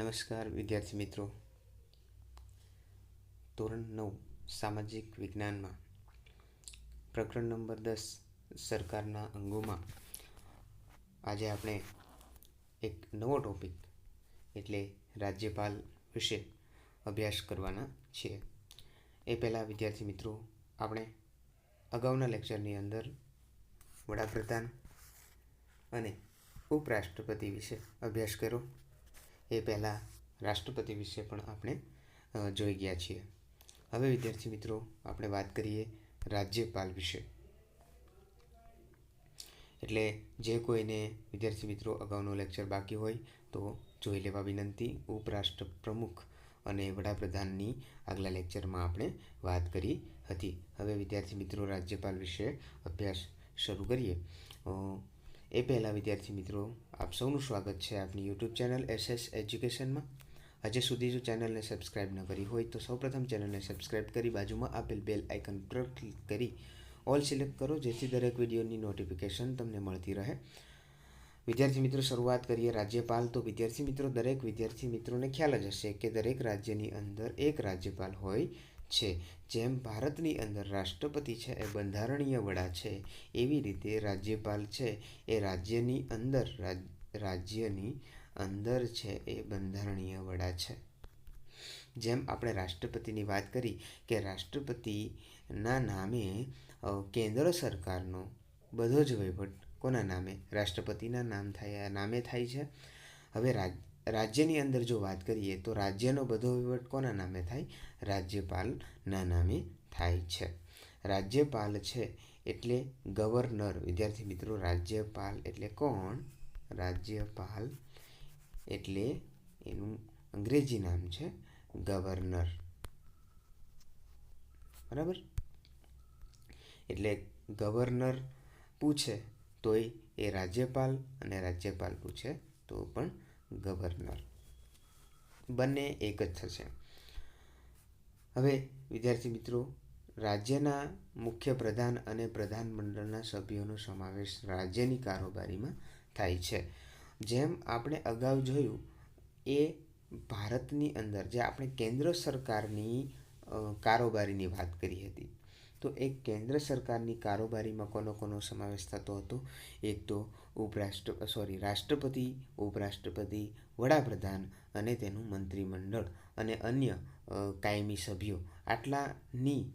નમસ્કાર, વિદ્યાર્થી મિત્રો. ધોરણ નવ, સામાજિક વિજ્ઞાનમાં. પ્રકરણ નંબર દસ, સરકારના અંગોમાં. આજે આપણે એક નવો ટોપિક એટલે રાજ્યપાલ વિશે અભ્યાસ કરવાના છીએ. એ પહેલાં, વિદ્યાર્થી મિત્રો, આપણે અગાઉના લેક્ચરની અંદર વડાપ્રધાન અને ઉપરાષ્ટ્રપતિ વિશે અભ્યાસ કર્યો. એ પહેલાં રાષ્ટ્રપતિ વિશે પણ આપણે જોઈ ગયા છીએ. હવે વિદ્યાર્થી મિત્રો, આપણે વાત કરીએ રાજ્યપાલ વિશે. એટલે જે કોઈને વિદ્યાર્થી મિત્રો અગાઉનો લેક્ચર બાકી હોય, તો જોઈ લેવા વિનંતી. ઉપરાષ્ટ્ર પ્રમુખ અને વડાપ્રધાનની આગલા લેક્ચરમાં આપણે વાત કરી હતી. હવે વિદ્યાર્થી મિત્રો, રાજ્યપાલ વિશે અભ્યાસ શરૂ કરીએ. એ પહેલાં વિદ્યાર્થી મિત્રો, આપ સૌનું સ્વાગત છે આપની યુટ્યુબ ચેનલ એસએસ એજ્યુકેશનમાં હજી સુધી જો ચેનલને સબસ્ક્રાઇબ ન કરી હોય તો સૌપ્રથમ ચેનલને સબસ્ક્રાઇબ કરી બાજુમાં આપેલ બેલ આઇકન પર ક્લિક કરી ઓલ સિલેક્ટ કરો, જેથી દરેક વિડીયોની નોટિફિકેશન તમને મળતી રહે. વિદ્યાર્થી મિત્રો, શરૂઆત કરીએ રાજ્યપાલ. તો વિદ્યાર્થી મિત્રો, દરેક વિદ્યાર્થી મિત્રોને ખ્યાલ જ હશે કે દરેક રાજ્યની અંદર એક રાજ્યપાલ હોય છે. જેમ ભારતની અંદર રાષ્ટ્રપતિ છે, એ બંધારણીય વડા છે, એવી રીતે રાજ્યપાલ છે, એ રાજ્યની અંદર રાજ્યની અંદર છે, એ બંધારણીય વડા છે. જેમ આપણે રાષ્ટ્રપતિની વાત કરી કે રાષ્ટ્રપતિના નામે કેન્દ્ર સરકારનો બધો જ વહીવટ કોના નામે? રાષ્ટ્રપતિના નામ થાય, નામે થાય છે. હવે રાજ રાજ્યની અંદર જો વાત કરીએ તો રાજ્યનો બધો વહીવટ કોના નામે થાય? રાજ્યપાલના નામે થાય છે. રાજ્યપાલ છે એટલે ગવર્નર. વિદ્યાર્થી મિત્રો, રાજ્યપાલ એટલે કોણ? રાજ્યપાલ એટલે એનું અંગ્રેજી નામ છે ગવર્નર. બરાબર? એટલે ગવર્નર પૂછે તોય એ રાજ્યપાલ અને રાજ્યપાલ પૂછે તો પણ ગવર્નર. બંને એક જ થશે. હવે વિદ્યાર્થી મિત્રો, રાજ્યના મુખ્ય પ્રધાન અને પ્રધાનમંડળના સભ્યોનો સમાવેશ રાજ્યની કારોબારીમાં થાય છે. જેમ આપણે અગાઉ જોયું, એ ભારતની અંદર જે આપણે કેન્દ્ર સરકારની કારોબારીની વાત કરી હતી તો એક કેન્દ્ર સરકારની કારોબારીમાં કોનો કોનો સમાવેશ થતો હતો. એક તો ઉપરાષ્ટ્ર સોરી રાષ્ટ્રપતિ, ઉપરાષ્ટ્રપતિ, વડાપ્રધાન અને તેનું મંત્રીમંડળ અને અન્ય કાયમી સભ્યો. આટલાની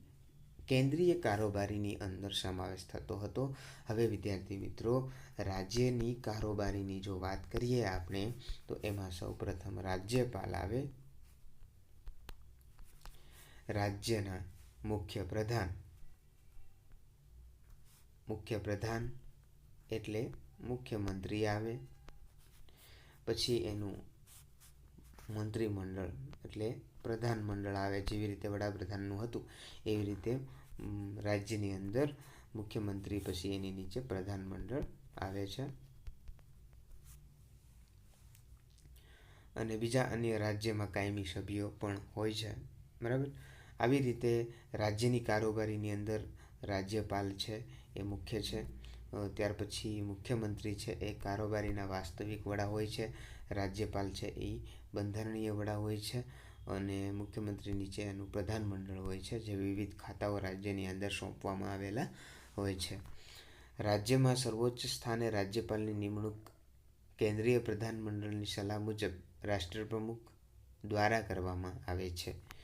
કેન્દ્રીય કારોબારીની અંદર સમાવેશ થતો હતો. હવે વિદ્યાર્થી મિત્રો, રાજ્યની કારોબારીની જો વાત કરીએ આપણે, તો એમાં સૌપ્રથમ રાજ્યપાલ આવે. રાજ્યના મુખ્ય પ્રધાન મુખ્ય પ્રધાન એટલે મુખ્યમંત્રી આવે. પછી એનું મંત્રીમંડળ એટલે પ્રધાનમંડળ આવે. જેવી રીતે વડાપ્રધાનનું હતું, એવી રીતે રાજ્યની અંદર મુખ્યમંત્રી પછી એની નીચે પ્રધાનમંડળ આવે છે. અને બીજા અન્ય રાજ્યમાં કાયમી સભ્યો પણ હોય છે. બરાબર? આવી રીતે રાજ્યની કારોબારીની અંદર રાજ્યપાલ છે એ મુખ્ય છે. ત્યાર પછી મુખ્યમંત્રી છે એ કારોબારીના વાસ્તવિક વડા હોય છે. રાજ્યપાલ છે એ બંધારણીય વડા હોય છે અને મુખ્યમંત્રી નીચે એનું પ્રધાનમંડળ હોય છે જે વિવિધ ખાતાઓ રાજ્યની અંદર સોંપવામાં આવેલા હોય છે. રાજ્યમાં સર્વોચ્ચ સ્થાને રાજ્યપાલની નિમણૂક કેન્દ્રીય પ્રધાનમંડળની સલાહ મુજબ રાષ્ટ્રપ્રમુખ દ્વારા કરવામાં આવે છે.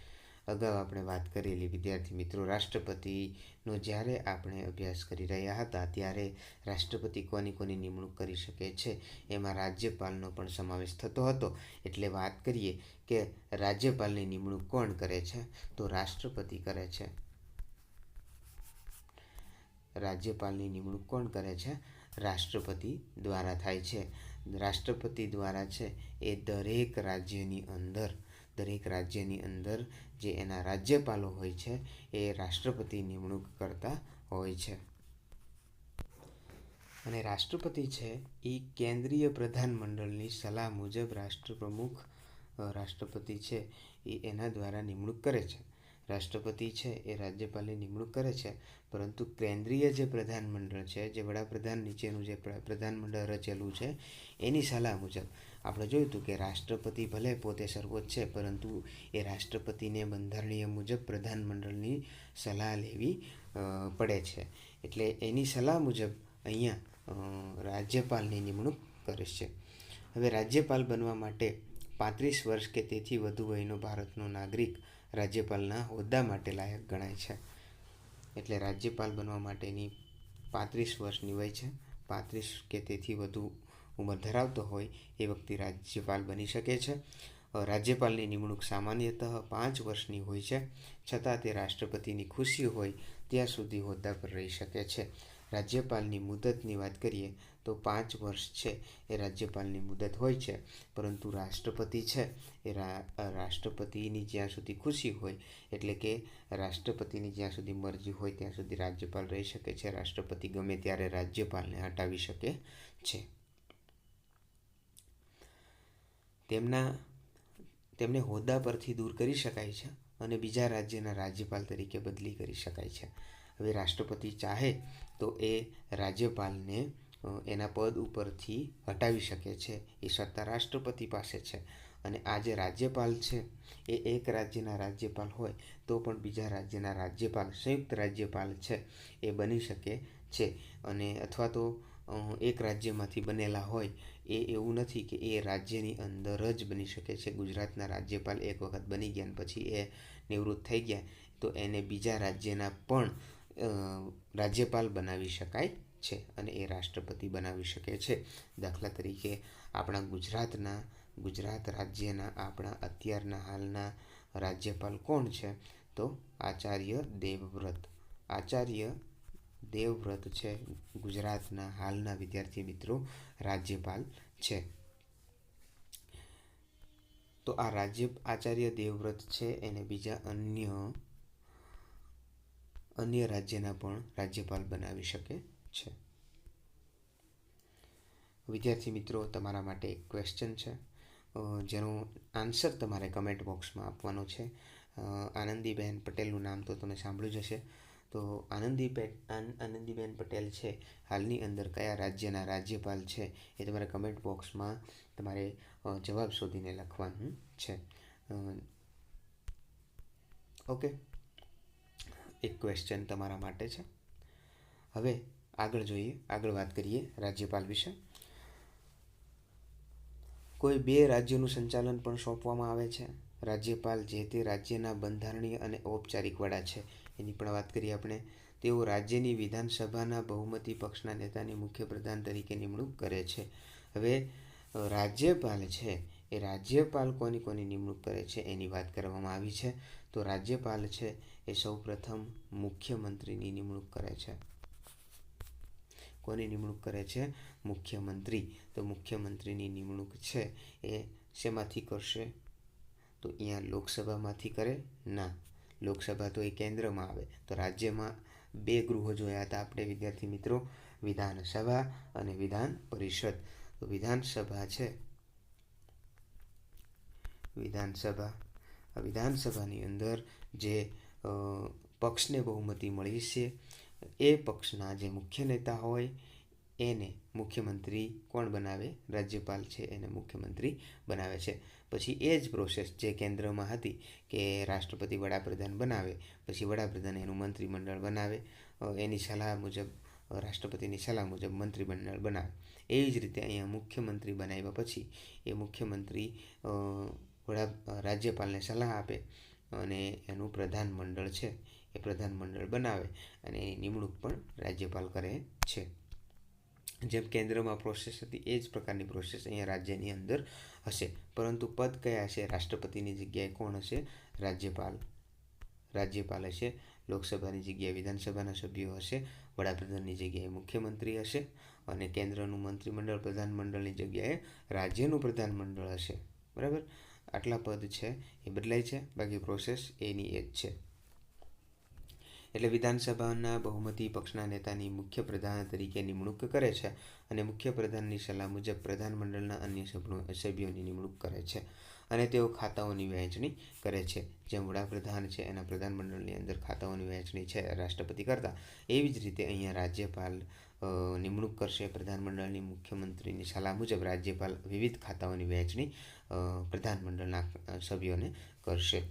અગાઉ આપણે વાત કરેલી વિદ્યાર્થી મિત્રો, રાષ્ટ્રપતિનો જ્યારે આપણે અભ્યાસ કરી રહ્યા હતા, ત્યારે રાષ્ટ્રપતિ કોની કોની નિમણૂક કરી શકે છે એમાં રાજ્યપાલનો પણ સમાવેશ થતો હતો. એટલે વાત કરીએ કે રાજ્યપાલની નિમણૂક કોણ કરે છે? તો રાષ્ટ્રપતિ કરે છે. રાજ્યપાલની નિમણૂક કોણ કરે છે? રાષ્ટ્રપતિ દ્વારા થાય છે. રાષ્ટ્રપતિ દ્વારા છે એ દરેક રાજ્યની અંદર દરેક રાજ્યની અંદર જે એના રાજ્યપાલો હોય છે, એ રાષ્ટ્રપતિ નિમણૂક કરતા હોય છે. અને રાષ્ટ્રપતિ છે એ કેન્દ્રીય પ્રધાનમંડળની સલાહ મુજબ રાષ્ટ્રપ્રમુખ રાષ્ટ્રપતિ છે એ એના દ્વારા નિમણૂક કરે છે. રાષ્ટ્રપતિ છે એ રાજ્યપાલની નિમણૂક કરે છે, પરંતુ કેન્દ્રીય જે પ્રધાનમંડળ છે, જે વડાપ્રધાન નીચેનું જે પ્ર- પ્રધાનમંડળ રચેલું છે, એની સલાહ મુજબ આપણે જોયું હતું કે રાષ્ટ્રપતિ ભલે પોતે સર્વોચ્ચ છે, પરંતુ એ રાષ્ટ્રપતિને બંધારણીય મુજબ પ્રધાનમંડળની સલાહ લેવી પડે છે. એટલે એની સલાહ મુજબ અહીંયા રાજ્યપાલની નિમણૂક કરે છે. હવે રાજ્યપાલ બનવા માટે પાંત્રીસ વર્ષ કે તેથી વધુ વયનો ભારતનો નાગરિક રાજ્યપાલના હોદ્દા માટે લાયક ગણાય છે. એટલે રાજ્યપાલ બનવા માટેની પાંત્રીસ વર્ષની વય છે. પાંત્રીસ કે તેથી વધુ ઉંમર ધરાવતો હોય એ વ્યક્તિ રાજ્યપાલ બની શકે છે. રાજ્યપાલની નિમણૂક સામાન્યતઃ પાંચ વર્ષની હોય છે. છતાં તે રાષ્ટ્રપતિની ખુશી હોય ત્યાં સુધી હોદ્દા પર રહી શકે છે. રાજ્યપાલની મુદતની વાત કરીએ તો પાંચ વર્ષ છે એ રાજ્યપાલની મુદત હોય છે, પરંતુ રાષ્ટ્રપતિ છે એ રાષ્ટ્રપતિની જ્યાં સુધી ખુશી હોય એટલે કે રાષ્ટ્રપતિની જ્યાં સુધી મરજી હોય ત્યાં સુધી રાજ્યપાલ રહી શકે છે. રાષ્ટ્રપતિ ગમે ત્યારે રાજ્યપાલને હટાવી શકે છે. તેમના, તેમને હોદ્દા પરથી દૂર કરી શકાય છે અને બીજા રાજ્યના રાજ્યપાલ તરીકે બદલી કરી શકાય છે. હવે રાષ્ટ્રપતિ ચાહે તો એ રાજ્યપાલને એના પદ ઉપરથી હટાવી શકે છે. એ સત્તા રાષ્ટ્રપતિ પાસે છે અને આ જે રાજ્યપાલ છે, એ એક રાજ્યના રાજ્યપાલ હોય તો પણ બીજા રાજ્યના રાજ્યપાલ, સંયુક્ત રાજ્યપાલ છે, એ બની શકે છે. અને અથવા તો એક રાજ્યમાંથી બનેલા હોય એ એવું નથી કે એ રાજ્યની અંદર જ બની શકે છે. ગુજરાતના રાજ્યપાલ એક વખત બની ગયા પછી એ નિવૃત્ત થઈ ગયા. તો એને બીજા રાજ્યના પણ રાજ્યપાલ બનાવી શકાય છે અને એ રાષ્ટ્રપતિ બનાવી શકે છે. દાખલા તરીકે આપણા ગુજરાતના, ગુજરાત રાજ્યના, આપણા અત્યારના હાલના રાજ્યપાલ કોણ છે? તો આચાર્ય દેવવ્રત. આચાર્ય દેવવ્રત છે, ગુજરાતના હાલના વિદ્યાર્થી મિત્રો, રાજ્યપાલ છે. તો આ રાજ્ય આચાર્ય દેવવ્રત છે એને બીજા અન્ય અન્ય રાજ્યના પણ રાજ્યપાલ બનાવી શકે છે. વિદ્યાર્થી મિત્રો, તમારા માટે એક ક્વેશ્ચન છે. જેનો આન્સર તમારે કમેન્ટ બોક્સમાં આપવાનો છે. આનંદીબહેન પટેલનું નામ તો તમે સાંભળ્યું જ હશે. તો આનંદીબેન આનંદીબેન પટેલ છે. હાલની અંદર કયા રાજ્યના રાજ્યપાલ છે એ તમારે કમેન્ટ બોક્સમાં તમારે જવાબ શોધીને લખવાનું છે. ઓકે. એક ક્વેશ્ચન તમારા માટે છે. હવે આગળ જોઈએ, આગળ વાત કરીએ રાજ્યપાલ વિશે. કોઈ બે રાજ્યોનું સંચાલન પણ સોંપવામાં આવે છે. રાજ્યપાલ જે તે રાજ્યના બંધારણીય અને ઔપચારિક વડા છે. એની પણ વાત કરીએ આપણે, તેઓ રાજ્યની વિધાનસભાના બહુમતી પક્ષના નેતાની મુખ્ય પ્રધાન તરીકે નિમણૂક કરે છે. હવે રાજ્યપાલ છે, એ રાજ્યપાલ કોની કોની નિમણૂક કરે છે એની વાત કરવામાં આવી છે. તો રાજ્યપાલ છે, એ સૌપ્રથમ મુખ્યમંત્રીની નિમણૂક કરે છે. કોની નિમણૂક કરે છે? મુખ્યમંત્રી. તો મુખ્યમંત્રીની નિમણૂક છે, એ શેમાંથી કરશે? તો અહીંયા લોકસભામાંથી કરે? ના. લોકસભા તો એ કેન્દ્રમાં આવે. તો રાજ્યમાં બે ગૃહો જોયા હતા આપણે, વિદ્યાર્થી મિત્રો, વિધાનસભા અને વિધાન પરિષદ. તો વિધાનસભા છે. વિધાનસભા. વિધાનસભાની અંદર જે પક્ષને બહુમતી મળી છે, એ પક્ષના જે મુખ્ય નેતા હોય, એને મુખ્યમંત્રી કોણ બનાવે? રાજ્યપાલ છે, એને મુખ્યમંત્રી બનાવે છે. પછી એ જ પ્રોસેસ જે કેન્દ્રમાં હતી કે રાષ્ટ્રપતિ વડાપ્રધાન બનાવે, પછી વડાપ્રધાન એનું મંત્રીમંડળ બનાવે એની સલાહ મુજબ રાષ્ટ્રપતિની સલાહ મુજબ મંત્રીમંડળ બનાવે. એવી જ રીતે અહીંયા મુખ્યમંત્રી બનાવ્યા પછી એ મુખ્યમંત્રી વડા રાજ્યપાલને સલાહ આપે અને એનું પ્રધાનમંડળ છે એ પ્રધાનમંડળ બનાવે અને એની નિમણૂક પણ રાજ્યપાલ કરે છે. જેમ કેન્દ્રમાં પ્રોસેસ હતી, એ જ પ્રકારની પ્રોસેસ અહીંયા રાજ્યની અંદર હશે. પરંતુ પદ કયા હશે? રાષ્ટ્રપતિની જગ્યાએ કોણ હશે? રાજ્યપાલ. રાજ્યપાલ હશે, લોકસભાની જગ્યાએ વિધાનસભાના સભ્યો હશે, વડાપ્રધાનની જગ્યાએ મુખ્યમંત્રી હશે અને કેન્દ્રનું મંત્રીમંડળ, પ્રધાનમંડળની જગ્યાએ રાજ્યનું પ્રધાનમંડળ હશે. બરાબર? આટલા પદ છે, એ બદલાય છે, બાકી પ્રોસેસ એની એ જ છે. એટલે વિધાનસભાના બહુમતી પક્ષના નેતાની મુખ્ય પ્રધાન તરીકે નિમણૂક કરે છે અને મુખ્ય પ્રધાનની સલાહ મુજબ પ્રધાનમંડળના અન્ય સભ્યોની નિમણૂક કરે છે અને તેઓ ખાતાઓની વહેંચણી કરે છે. જેમ વડાપ્રધાન છે, એના પ્રધાનમંડળની અંદર ખાતાઓની વહેંચણી છે રાષ્ટ્રપતિ કરતાં. એવી જ રીતે અહીંયા રાજ્યપાલ નિમણૂક કરશે પ્રધાનમંડળની મુખ્યમંત્રીની સલાહ મુજબ રાજ્યપાલ વિવિધ ખાતાઓની વહેંચણી પ્રધાનમંડળના સભ્યોને કરશે.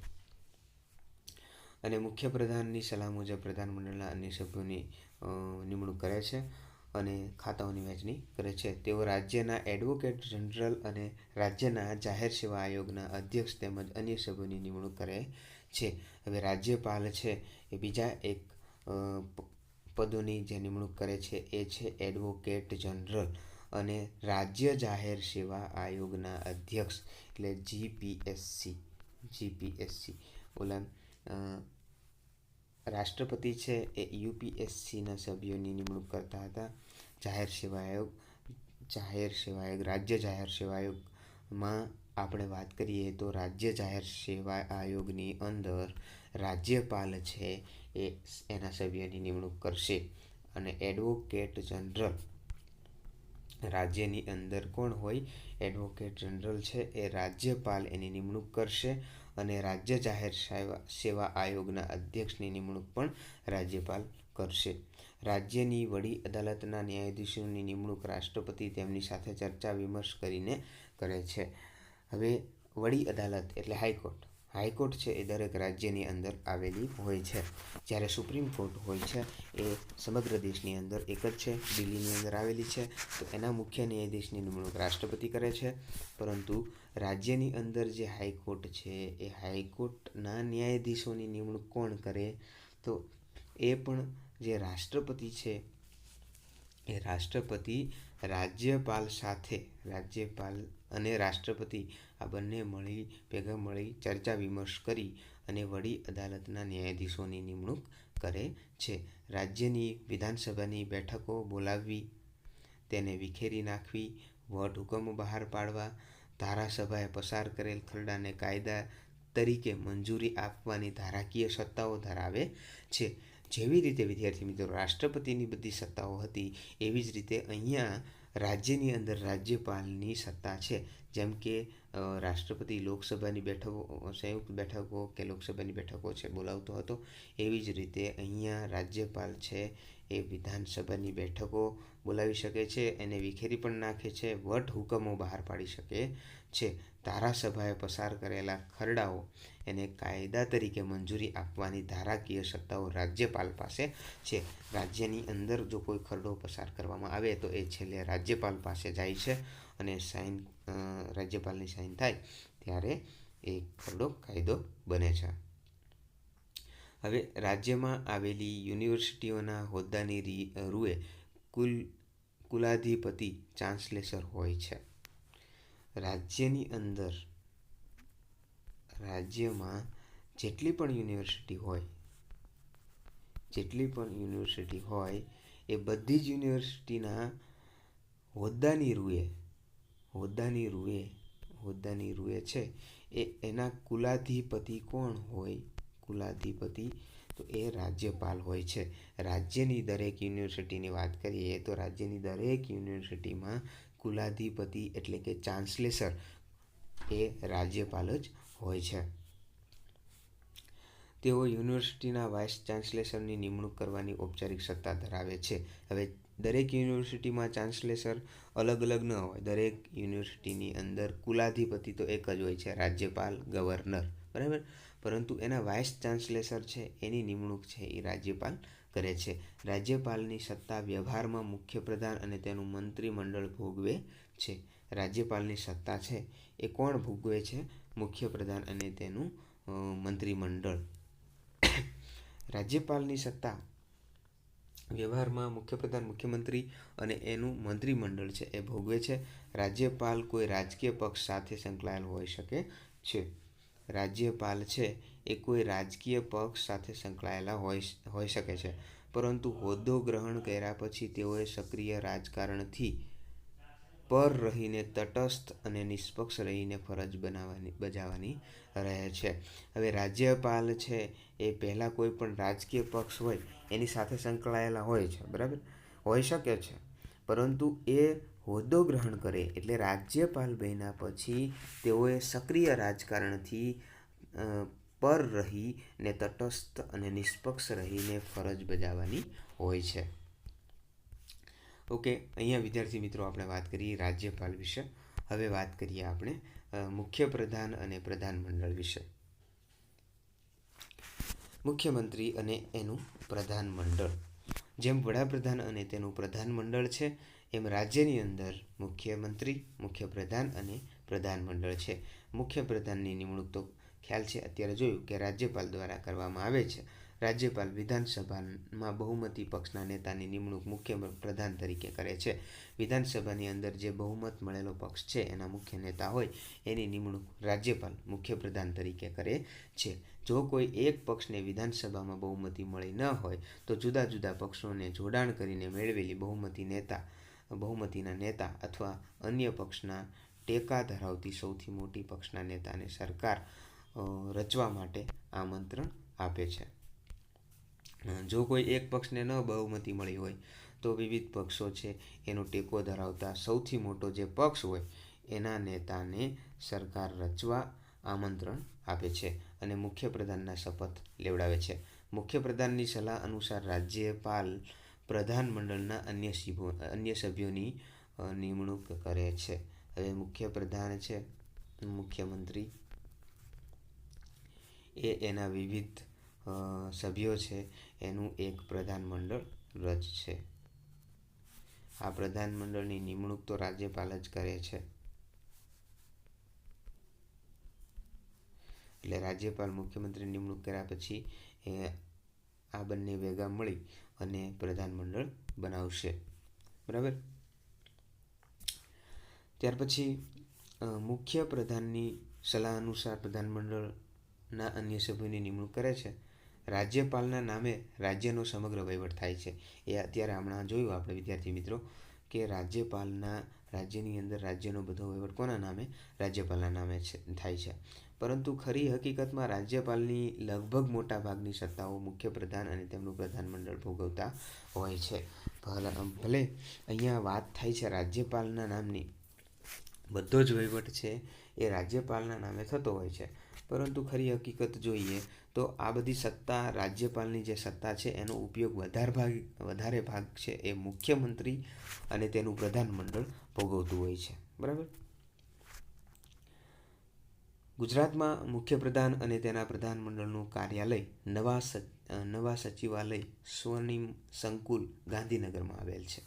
અને મુખ્ય પ્રધાનની સલાહ મુજબ પ્રધાનમંડળના અન્ય સભ્યોની નિમણૂક કરે છે અને ખાતાઓની વહેંચણી કરે છે. તેઓ રાજ્યના એડવોકેટ જનરલ અને રાજ્યના જાહેર સેવા આયોગના અધ્યક્ષ તેમજ અન્ય સભ્યોની નિમણૂક કરે છે. હવે રાજ્યપાલ છે એ બીજા એક પદોની જે નિમણૂક કરે છે એ છે એડવોકેટ જનરલ અને રાજ્ય જાહેર સેવા આયોગના અધ્યક્ષ એટલે જીપીએસસી જીપીએસસી ઓલા રાષ્ટ્રપતિ છે એ યુપીએસસીના સભ્યોની નિમણૂક કરતા હતા. જાહેર સેવા આયોગ, જાહેર સેવા આયોગ, રાજ્ય જાહેર સેવા આયોગમાં આપણે વાત કરીએ તો રાજ્ય જાહેર સેવા આયોગની અંદર રાજ્યપાલ છે એ એના સભ્યની નિમણૂક કરશે. અને એડવોકેટ જનરલ રાજ્યની અંદર કોણ હોય? એડવોકેટ જનરલ છે એ રાજ્યપાલ એની નિમણૂક કરશે. અને રાજ્ય જાહેર સેવા આયોગના અધ્યક્ષની નિમણૂક પણ રાજ્યપાલ કરશે. રાજ્યની વડી અદાલતના ન્યાયાધીશોની નિમણૂક રાષ્ટ્રપતિ તેમની સાથે ચર્ચા વિમર્શ કરીને કરે છે. હવે વડી અદાલત એટલે હાઈકોર્ટ. હાઈકોર્ટ છે એ દરેક રાજ્યની અંદર આવેલી હોય છે. જ્યારે સુપ્રીમ કોર્ટ હોય છે એ સમગ્ર દેશની અંદર એક જ છે, દિલ્હીની અંદર આવેલી છે. તો એના મુખ્ય ન્યાયાધીશની નિમણૂક રાષ્ટ્રપતિ કરે છે. પરંતુ રાજ્યની અંદર જે હાઈકોર્ટ છે, એ હાઈકોર્ટના ન્યાયાધીશોની નિમણૂક કોણ કરે? તો એ પણ જે રાષ્ટ્રપતિ છે, એ રાષ્ટ્રપતિ રાજ્યપાલ સાથે, રાજ્યપાલ અને રાષ્ટ્રપતિ આ બંને મળી, ભેગા મળી ચર્ચા વિમર્શ કરી અને વડી અદાલતના ન્યાયાધીશોની નિમણૂક કરે છે. રાજ્યની વિધાનસભાની બેઠકો બોલાવવી, તેને વિખેરી નાખવી, વટ હુકમો બહાર પાડવા ધારાસભાએ પસાર કરેલ ખરડાને કાયદા તરીકે મંજૂરી આપવાની ધારાકીય સત્તાઓ ધરાવે છે. જેવી રીતે વિદ્યાર્થી મિત્રો, રાષ્ટ્રપતિની બધી સત્તાઓ હતી, એવી જ રીતે અહીંયા રાજ્યની અંદર રાજ્યપાલની સત્તા છે. જેમ કે રાષ્ટ્રપતિ લોકસભાની બેઠકો, સંયુક્ત બેઠકો કે લોકસભાની બેઠકો છે, બોલાવતો હતો. એવી જ રીતે અહીંયા રાજ્યપાલ છે એ વિધાનસભાની બેઠકો બોલાવી શકે છે એને વિખેરી પણ નાખે છે, વટ હુકમો બહાર પાડી શકે છે. ધારાસભાએ પસાર કરેલા ખરડાઓ એને કાયદા તરીકે મંજૂરી આપવાની ધારાકીય સત્તાઓ રાજ્યપાલ પાસે છે. રાજ્યની અંદર જો કોઈ ખરડો પસાર કરવામાં આવે તો એ છેલ્લે રાજ્યપાલ પાસે જાય છે અને સાઇન રાજ્યપાલની સાઇન થાય ત્યારે એ ખરડો કાયદો બને છે. હવે રાજ્યમાં આવેલી યુનિવર્સિટીઓના હોદ્દાની રૂએ કુલ કુલાધિપતિ ચાન્સલેસર હોય છે. રાજ્યની અંદર રાજ્યમાં જેટલી પણ યુનિવર્સિટી હોય, જેટલી પણ યુનિવર્સિટી હોય, એ બધી જ યુનિવર્સિટીના હોદ્દાની રૂએ હોદ્દાની રૂએ હોદ્દાની રૂએ છે. એ એના કુલાધિપતિ કોણ હોય? કુલાધિપતિ તો એ રાજ્યપાલ હોય છે. રાજ્યની દરેક યુનિવર્સિટીની વાત કરીએ તો રાજ્યની દરેક યુનિવર્સિટીમાં કુલાધિપતિ એટલે કે ચાન્સલેસર એ રાજ્યપાલ જ હોય છે. તેઓ યુનિવર્સિટીના વાઇસ ચાન્સલેસરની નિમણૂક કરવાની ઔપચારિક સત્તા ધરાવે છે. હવે દરેક યુનિવર્સિટીમાં ચાન્સલેસર અલગ અલગ ન હોય. દરેક યુનિવર્સિટીની અંદર કુલાધિપતિ તો એક જ હોય છે, રાજ્યપાલ, ગવર્નર. બરાબર? પરંતુ એના વાઇસ ચાન્સલેસર છે, એની નિમણૂક છે એ રાજ્યપાલ કરે છે. રાજ્યપાલની સત્તા વ્યવહારમાં મુખ્યપ્રધાન અને તેનું મંત્રીમંડળ ભોગવે છે. રાજ્યપાલની સત્તા છે એ કોણ ભોગવે છે? મુખ્યપ્રધાન અને તેનું મંત્રીમંડળ. રાજ્યપાલની સત્તા વ્યવહારમાં મુખ્યપ્રધાન મુખ્યમંત્રી અને એનું મંત્રીમંડળ છે એ ભોગવે છે. રાજ્યપાલ કોઈ રાજકીય પક્ષ સાથે સંકળાયેલ હોઈ શકે છે. રાજ્યપાલ છે, એ કોઈ રાજકીય પક્ષ સાથે સંકળાયેલા હોઈ હોઈ શકે છે. પરંતુ હોદ્દો ગ્રહણ કર્યા પછી તેઓએ સક્રિય રાજકારણથી પર રહીને તટસ્થ અને નિષ્પક્ષ રહીને ફરજ બનાવવાની, બજાવવાની રહે છે. હવે રાજ્યપાલ છે, એ પહેલાં કોઈ પણ રાજકીય પક્ષ હોય, એની સાથે સંકળાયેલા હોય છે, બરાબર? હોઈ શકે છે. પરંતુ એ હોદ્દો ગ્રહણ કરે એટલે રાજ્યપાલ બન્યા પછી તેઓએ સક્રિય રાજકારણથી પર રહીને તટસ્થ અને નિષ્પક્ષ રહીને ફરજ બજાવવાની હોય છે. ઓકે, અહીંયા વિદ્યાર્થી મિત્રો આપણે વાત કરીએ રાજ્યપાલ વિશે. હવે વાત કરીએ આપણે મુખ્ય પ્રધાન અને પ્રધાનમંડળ વિશે. મુખ્યમંત્રી અને એનું પ્રધાનમંડળ. જેમ વડાપ્રધાન અને તેનું પ્રધાનમંડળ છે એમ રાજ્યની અંદર મુખ્યમંત્રી, મુખ્યપ્રધાન અને પ્રધાનમંડળ છે. મુખ્યપ્રધાનની નિમણૂક તો ખ્યાલ છે, અત્યારે જોયું કે રાજ્યપાલ દ્વારા કરવામાં આવે છે. રાજ્યપાલ વિધાનસભામાં બહુમતી પક્ષના નેતાની નિમણૂક મુખ્ય પ્રધાન તરીકે કરે છે. વિધાનસભાની અંદર જે બહુમત મળેલો પક્ષ છે, એના મુખ્ય નેતા હોય, એની નિમણૂક રાજ્યપાલ મુખ્ય પ્રધાન તરીકે કરે છે. જો કોઈ એક પક્ષને વિધાનસભામાં બહુમતી મળી ન હોય, તો જુદા જુદા પક્ષોને જોડાણ કરીને મેળવેલી બહુમતી નેતા બહુમતીના નેતા અથવા અન્ય પક્ષના ટેકા ધરાવતી સૌથી મોટી પક્ષના નેતાને સરકાર રચવા માટે આમંત્રણ આપે છે. જો કોઈ એક પક્ષને ન બહુમતી મળી હોય, તો વિવિધ પક્ષો છે એનો ટેકો ધરાવતા સૌથી મોટો જે પક્ષ હોય, એના નેતાને સરકાર રચવા આમંત્રણ આપે છે અને મુખ્યપ્રધાનના શપથ લેવડાવે છે. મુખ્યપ્રધાનની સલાહ અનુસાર રાજ્યપાલ પ્રધાનમંડળના અન્ય અન્ય સભ્યોની નિમણૂક કરે છે. હવે મુખ્યપ્રધાન છે, મુખ્યમંત્રી. એ એના વિવિધ સભ્યો છે. એનું એક પ્રધાનમંડળ રચ છે. આ પ્રધાનમંડળની નિમણૂક તો રાજ્યપાલ જ કરે છે. એટલે રાજ્યપાલ, મુખ્યમંત્રી નિમણૂક કર્યા પછી આ બંને ભેગા મળી અને પ્રધાનમંડળ બનાવશે. બરાબર? ત્યાર પછી મુખ્ય પ્રધાનની સલાહ અનુસાર પ્રધાનમંડળના અન્ય સભ્યોની નિમણૂક કરે છે. રાજ્યપાલના નામે રાજ્યનો સમગ્ર વહીવટ થાય છે. એ અત્યારે હમણાં જોયું આપણે વિદ્યાર્થી મિત્રો કે રાજ્યપાલના રાજ્યની અંદર રાજ્યનો બધો વહીવટ કોના નામે? રાજ્યપાલના નામે થાય છે. પરંતુ ખરી હકીકતમાં રાજ્યપાલની લગભગ મોટા ભાગની સત્તાઓ મુખ્યપ્રધાન અને તેમનું પ્રધાનમંડળ ભોગવતા હોય છે. ભલે અહીંયા વાત થાય છે રાજ્યપાલના નામની. બધો જ વહીવટ છે એ રાજ્યપાલના નામે થતો હોય છે. પરંતુ ખરી હકીકત જોઈએ તો આ બધી સત્તા, રાજ્યપાલની જે સત્તા છે એનો ઉપયોગ વધારે ભાગ વધારે ભાગ છે એ મુખ્યમંત્રી અને તેનું પ્રધાનમંડળ ભોગવતું હોય છે. બરાબર? ગુજરાતમાં મુખ્યપ્રધાન અને તેના પ્રધાનમંડળનું કાર્યાલય નવા નવા સચિવાલય સ્વર્ણિમ સંકુલ ગાંધીનગરમાં આવેલ છે.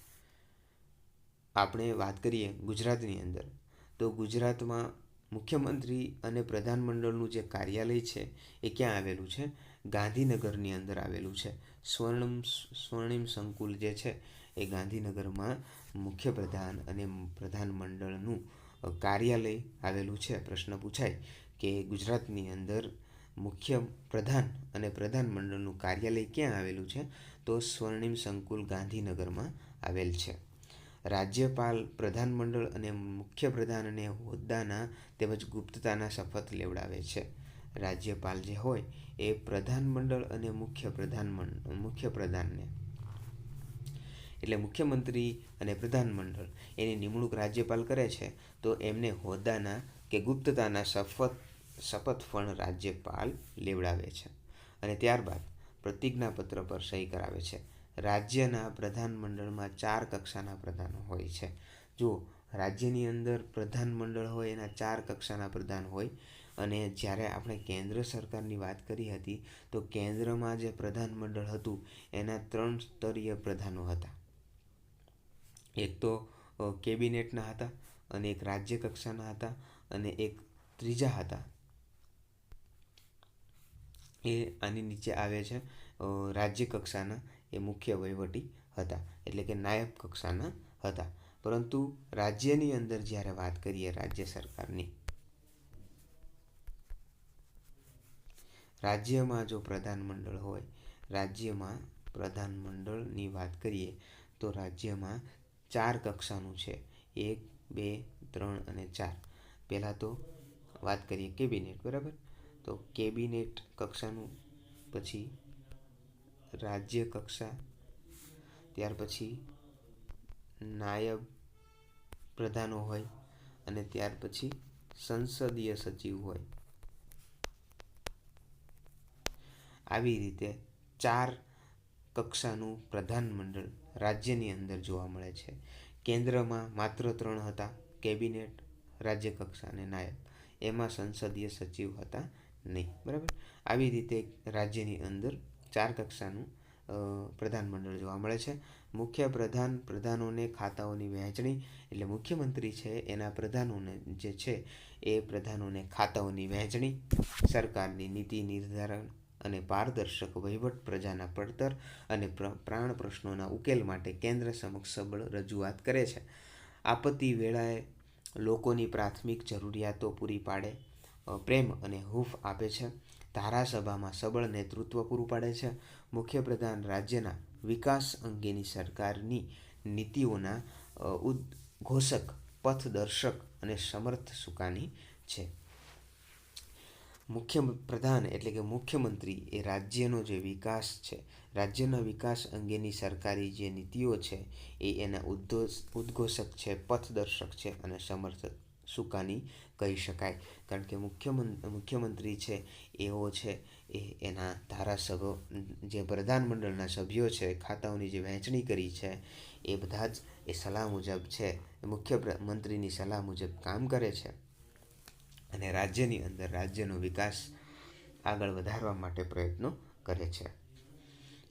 આપણે વાત કરીએ ગુજરાતની અંદર. તો ગુજરાતમાં મુખ્યમંત્રી અને પ્રધાનમંડળનું જે કાર્યાલય છે એ ક્યાં આવેલું છે? ગાંધીનગરની અંદર આવેલું છે. સ્વર્ણમ, સ્વર્ણિમ સંકુલ જે છે એ ગાંધીનગરમાં મુખ્ય પ્રધાન અને પ્રધાનમંડળનું કાર્યાલય આવેલું છે. પ્રશ્ન પૂછાય કે ગુજરાતની અંદર મુખ્ય પ્રધાન અને પ્રધાનમંડળનું કાર્યાલય ક્યાં આવેલું છે? તો સ્વર્ણિમ સંકુલ ગાંધીનગરમાં આવેલ છે. રાજ્યપાલ, પ્રધાનમંડળ અને મુખ્ય પ્રધાન અને હોદ્દાના તેમજ ગુપ્તતાના શપથ લેવડાવે છે. રાજ્યપાલ જે હોય એ પ્રધાનમંડળ અને મુખ્ય પ્રધાન મુખ્ય મુખ્યપ્રધાનને એટલે મુખ્યમંત્રી અને પ્રધાનમંડળ એની નિમણૂક રાજ્યપાલ કરે છે, તો એમને હોદ્દાના કે ગુપ્તતાના શપથ શપથ પણ રાજ્યપાલ લેવડાવે છે. અને ત્યારબાદ પ્રતિજ્ઞાપત્ર પર સહી કરાવે છે. રાજ્યના પ્રધાનમંડળમાં ચાર કક્ષાના પ્રધાનો હોય છે. જો રાજ્યની અંદર પ્રધાનમંડળ હોય, એના ચાર કક્ષાના પ્રધાન હોય, અને જ્યારે આપણે કેન્દ્ર સરકારની વાત કરી હતી, તો કેન્દ્રમાં જે પ્રધાનમંડળ હતું, એના ત્રણ સ્તરીય પ્રધાનો હતા. એક તો કેબિનેટના હતા અને એક રાજ્ય કક્ષાના હતા અને એક ત્રીજા હતા. એ આની નીચે આવે છે રાજ્ય કક્ષાના એ મુખ્ય વહીવટી હતા, એટલે કે નાયબ કક્ષાના હતા. પરંતુ રાજ્યની અંદર જ્યારે વાત કરીએ રાજ્ય સરકારની, રાજ્યમાં જો પ્રધાનમંડળ હોય, રાજ્યમાં પ્રધાનમંડળની વાત કરીએ તો રાજ્યમાં ચાર કક્ષાનું છે. એક, બે, ત્રણ અને ચાર. પહેલાં તો વાત કરીએ કેબિનેટ, બરાબર? તો કેબિનેટ કક્ષાનું પછી રાજ્ય કક્ષા, ત્યાર પછી નાયબ પ્રધાનો હોય અને ત્યાર પછી સંસદીય સચિવ હોય. આવી રીતે ચાર કક્ષાનું પ્રધાનમંડળ રાજ્યની અંદર જોવા મળે છે. કેન્દ્રમાં માત્ર ત્રણ હતા, કેબિનેટ રાજ્ય કક્ષા નાયબ. એમાં સંસદીય સચિવ હતા નહીં. બરાબર? આવી રીતે રાજ્યની અંદર ચાર કક્ષાનું પ્રધાનમંડળ જોવા મળે છે. મુખ્ય પ્રધાન પ્રધાનોને ખાતાઓની વહેંચણી એટલે મુખ્યમંત્રી છે એના પ્રધાનોને જે છે એ પ્રધાનોને ખાતાઓની વહેંચણી, સરકારની નીતિ નિર્ધારણ અને પારદર્શક વહીવટ પ્રજાના પડતર અને પ્રાણ પ્રશ્નોના ઉકેલ માટે કેન્દ્ર સમક્ષ સબળ રજૂઆત કરે છે. આપત્તિ વેળાએ લોકોની પ્રાથમિક જરૂરિયાતો પૂરી પાડે પ્રેમ અને હૂફ આપે છે. ધારાસભામાં સબળ નેતૃત્વ પૂરું પાડે છે. મુખ્યપ્રધાન રાજ્યના વિકાસ અંગેની સરકારની નીતિઓના ઉદ્ઘોષક પથદર્શક અને સમર્થ સુકાની છે. મુખ્ય પ્રધાન એટલે કે મુખ્યમંત્રી એ રાજ્યનો જે વિકાસ છે, રાજ્યના વિકાસ અંગેની સરકારી જે નીતિઓ છે એ એના ઉદ્ઘોષક છે, પથદર્શક છે અને સમર્થક સુકાની કહી શકાય. કારણ કે મુખ્યમંત્રી મુખ્યમંત્રી છે એવો છે એ એના ધારાસભ્યો, જે પ્રધાનમંડળના સભ્યો છે, ખાતાઓની જે વહેંચણી કરી છે, એ બધા જ એ સલાહ મુજબ છે મુખ્ય મંત્રીની સલાહ મુજબ કામ કરે છે. અને રાજ્યની અંદર રાજ્યનો વિકાસ આગળ વધારવા માટે પ્રયત્નો કરે છે.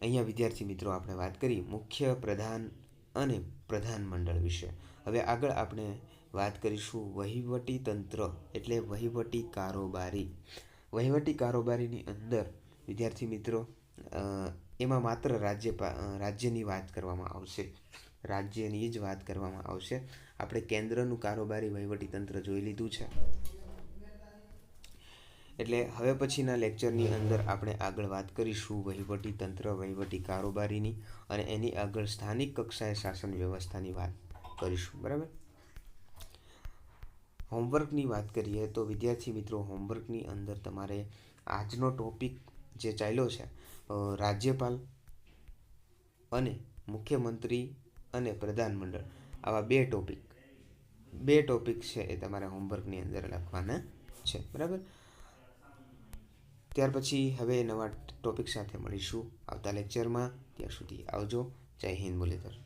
અહીંયા વિદ્યાર્થી મિત્રો આપણે વાત કરી મુખ્ય પ્રધાન અને પ્રધાનમંડળ વિશે. હવે આગળ આપણે વાત કરીશું વહીવટી તંત્ર એટલે વહીવટી કારોબારી. વહીવટી કારોબારીની અંદર વિદ્યાર્થી મિત્રો એમાં માત્ર રાજ્ય રાજ્યની વાત કરવામાં આવશે. રાજ્યની જ વાત કરવામાં આવશે. આપણે કેન્દ્રનું કારોબારી વહીવટી તંત્ર જોઈ લીધું છે. એટલે હવે પછીના લેક્ચરની અંદર આપણે આગળ વાત કરીશું વહીવટી તંત્ર, વહીવટી કારોબારીની અને એની આગળ સ્થાનિક કક્ષાએ શાસન વ્યવસ્થાની વાત કરીશું, બરાબર? હોમવર્કની વાત કરીએ તો વિદ્યાર્થી મિત્રો, હોમવર્કની અંદર તમારે આજનો ટોપિક જે ચાલ્યો છે રાજ્યપાલ અને મુખ્યમંત્રી અને પ્રધાનમંડળ, આવા બે ટોપિક બે ટોપિક છે એ તમારે હોમવર્કની અંદર લખવાના છે, બરાબર? ત્યાર પછી હવે નવા ટોપિક સાથે મળીશું. આવતા લેક્ચરમાં ત્યાં સુધી આવજો. જય હિન્દ મુરલીધર.